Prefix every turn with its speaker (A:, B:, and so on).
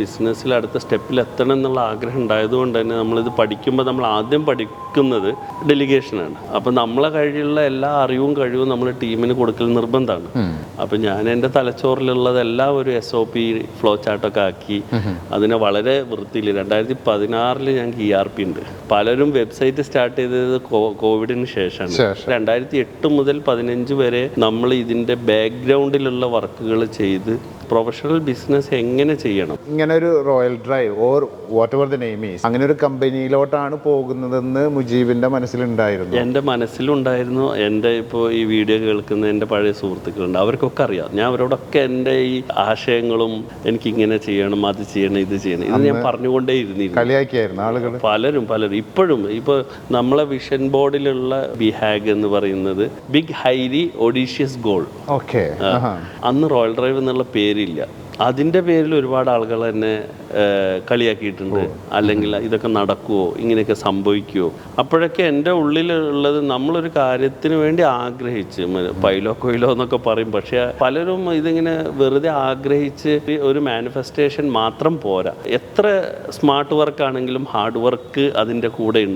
A: ബിസിനസ്സിൽ അടുത്ത സ്റ്റെപ്പിൽ എത്തണം എന്നുള്ള ആഗ്രഹം ഉണ്ടായതുകൊണ്ട് തന്നെ നമ്മളിത് പഠിക്കുമ്പോൾ നമ്മൾ ആദ്യം പഠിക്കുന്നത് ഡെലിഗേഷനാണ്. അപ്പം നമ്മളെ കഴിയുള്ള എല്ലാ അറിവും കഴിവും നമ്മൾ ടീമിന് കൊടുക്കൽ നിർബന്ധമാണ്. അപ്പം ഞാൻ എന്റെ തലച്ചോറിലുള്ളതെല്ലാം ഒരു എസ് ഒ പി ഫ്ലോ ചാർട്ടൊക്കെ ആക്കി. അതിനെ വളരെ വൃത്തിയിൽ രണ്ടായിരത്തി പതിനാറിൽ ഞാൻ ഇ ആർ പി ഉണ്ട്. പലരും വെബ്സൈറ്റ് സ്റ്റാർട്ട് ചെയ്തത് കോവിഡിന് ശേഷമാണ്.
B: ശേഷം.
A: രണ്ടായിരത്തി എട്ട് മുതൽ പതിനഞ്ച് വരെ നമ്മൾ ഇതിന്റെ ബാക്ക്ഗ്രൗണ്ടിലുള്ള വർക്കുകൾ ചെയ്ത് പ്രൊഫഷണൽ ബിസിനസ് എങ്ങനെ ചെയ്യണം?
B: ഇങ്ങനെ ഒരു royal drive or whatever the name is അങ്ങനെ ഒരു കമ്പനിയിലോട്ടാണ് പോകുന്നതെന്ന് മുജീബിന്റെ മനസ്സിലുണ്ടായിരുന്നു.
A: എന്റെ മനസ്സിലുണ്ടായിരുന്നു എന്റെ ഇപ്പോ ഈ വീഡിയോ കേൾക്കുന്ന എന്റെ പഴയ സുഹൃത്തുക്കളുണ്ട് അവർക്കൊക്കെ അറിയാം. ഞാൻ അവരോടൊക്കെ എന്റെ ഈ ആശയങ്ങളും എനിക്ക് ഇങ്ങനെ ചെയ്യണം അത് ചെയ്യണം ഇത് ചെയ്യണം ഇത് ഞാൻ പറഞ്ഞുകൊണ്ടേ ഇരുന്നിരുന്നു
B: കളിയാക്കിയായിരുന്നു ആളുകൾ
A: പലരും പലരും. ഇപ്പോഴും ഇപ്പോൾ നമ്മളെ വിഷൻ ബോർഡിലുള്ള ബിഹാഗ് എന്ന് പറയുന്നത് big hairy audacious goal
B: okay
A: അന്ന് റോയൽ ഡ്രൈവ് എന്നുള്ള പേരില്ല. അതിന്റെ പേരിൽ ഒരുപാട് ആളുകൾ എന്നെ കളിയാക്കിയിട്ടുണ്ട്. അല്ലെങ്കിൽ ഇതൊക്കെ നടക്കുമോ ഇങ്ങനെയൊക്കെ സംഭവിക്കുമോ അപ്പോഴൊക്കെ എന്റെ ഉള്ളിലുള്ളത് നമ്മളൊരു കാര്യത്തിന് വേണ്ടി ആഗ്രഹിച്ച് പൈലോ കൊയിലോ എന്നൊക്കെ പറയും. പക്ഷേ പലരും ഇതിങ്ങനെ വെറുതെ ആഗ്രഹിച്ച് ഒരു മാനിഫെസ്റ്റേഷൻ മാത്രം പോരാ. എത്ര സ്മാർട്ട് വർക്ക് ആണെങ്കിലും ഹാർഡ് വർക്ക് അതിന്റെ കൂടെ ഉണ്ട്.